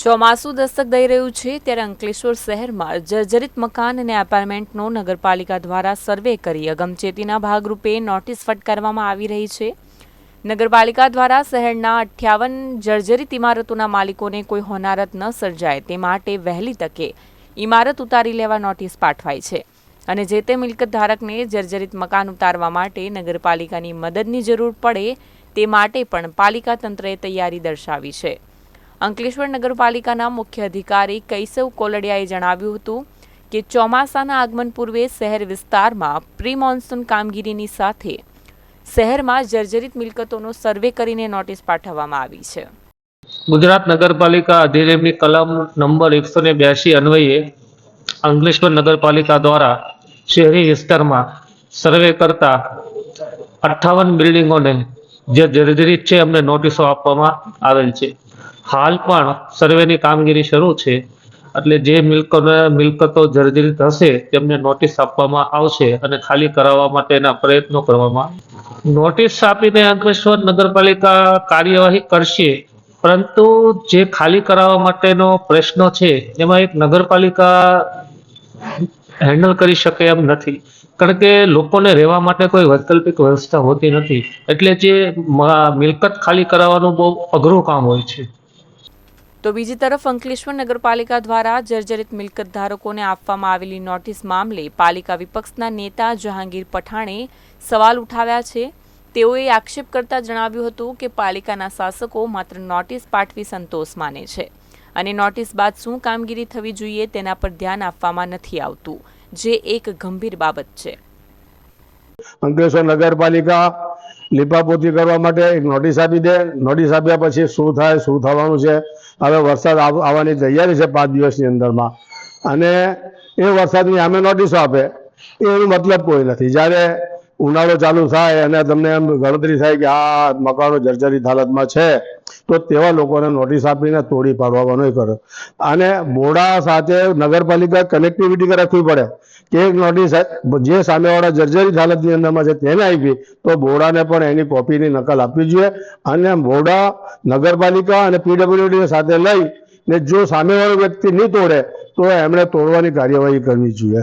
ચોમાસું દસ્તક દઈ રહ્યું છે ત્યારે અંકલેશ્વર શહેરમાં જર્જરિત મકાન અને એપાર્ટમેન્ટનો નગરપાલિકા દ્વારા સર્વે કરી અગમચેતીના ભાગરૂપે નોટિસ ફટકારવામાં આવી રહી છે. નગરપાલિકા દ્વારા શહેરના અઠ્યાવન જર્જરિત ઇમારતોના માલિકોને કોઈ હોનારત ન સર્જાય તે માટે વહેલી તકે ઇમારત ઉતારી લેવા નોટિસ પાઠવાઈ છે અને જે તે મિલકત ધારકને જર્જરિત મકાન ઉતારવા માટે નગરપાલિકાની મદદની જરૂર પડે તે માટે પણ પાલિકા તંત્રએ તૈયારી દર્શાવી છે. અંકલેશ્વર નગરપાલિકાના મુખ્ય અધિકારી કૈસવ કોલડિયાએ જણાવ્યું હતું કે ચોમાસાના આગમન પૂર્વે શહેર વિસ્તારમાં પ્રી મોન્સૂન કામગીરીની સાથે શહેરમાં જર્જરિત મિલકતોનો સર્વે કરીને નોટિસ પાઠવવામાં આવી છે. ગુજરાત નગરપાલિકા અધિનિયમની કલમ નંબર એકસો ને બ્યાસી અન્વયે અંકલેશ્વર નગરપાલિકા દ્વારા શહેરી વિસ્તારમાં સર્વે કરતા અઠ્ઠાવન બિલ્ડિંગોને જે જર્જરિત છે એમને નોટિસો આપવામાં આવેલ છે. હાલ પણ સર્વેની કામગીરી શરૂ છે. એટલે જે મિલકતો મિલકતો જર્જરિત હશે તેમને નોટિસ આપવામાં આવશે અને ખાલી કરાવવા માટેના પ્રયત્નો કરવામાં નોટિસ આપીને અંકલેશ્વર નગરપાલિકા કાર્યવાહી કરશે, પરંતુ જે ખાલી કરાવવા માટેનો પ્રશ્ન છે, એમાં એક નગરપાલિકા હેન્ડલ કરી શકે એમ નથી. કારણ કે લોકોને રહેવા માટે કોઈ વૈકલ્પિક વ્યવસ્થા હોતી નથી. એટલે જે મિલકત ખાલી કરાવવાનું બહુ અઘરું કામ હોય છે. તો બીજી તરફ અંકલેશ્વર નગરપાલિકા દ્વારા જર્જરિત મિલકત ધારકોને આપવામાં આવેલી નોટિસ મામલે પાલિકા વિપક્ષના નેતા જહાંગીર પઠાણે સવાલ ઉઠાવ્યા છે. તેઓએ આક્ષેપ કરતા જણાવ્યું હતું કે પાલિકાના શાસકો માત્ર નોટિસ પાઠવી સંતોષ માને છે. અને નોટિસ બાદ શું કામગીરી થવી જોઈએ તેના પર ધ્યાન આપવામાં નથી આવતું, જે એક ગંભીર બાબત છે. અંકલેશ્વર નગરપાલિકા લીપાપોતી કરવા માટે એક નોટિસ આપી દે. નોટિસ આપ્યા પછી શું થાય, શું થવાનું છે? હવે વરસાદ આવ- આવવાની તૈયારી છે પાંચ દિવસની અંદરમાં. અને એ વરસાદની સામે નોટિસો આપે. એનો મતલબ કોઈ નથી. જ્યારે ઉનાળો ચાલુ થાય અને તમને એમ ગણતરી થાય કે આ મકાનો જર્જરિત હાલતમાં છે, તો તેવા લોકોને નોટિસ આપીને તોડી પાડવાનો કરો અને બોડા સાથે નગરપાલિકા કનેક્ટિવિટી રાખવી પડે કે એક નોટિસ જે સામેવાળા જર્જરિત હાલતની અંદરમાં છે તેને આપી, તો બોડાને પણ એની કોપીની નકલ આપવી જોઈએ અને બોડા નગરપાલિકા અને પીડબ્લ્યુડીને સાથે લઈ ને જો સામેવાળો વ્યક્તિ નહીં તોડે, તો એમણે તોડવાની કાર્યવાહી કરવી જોઈએ.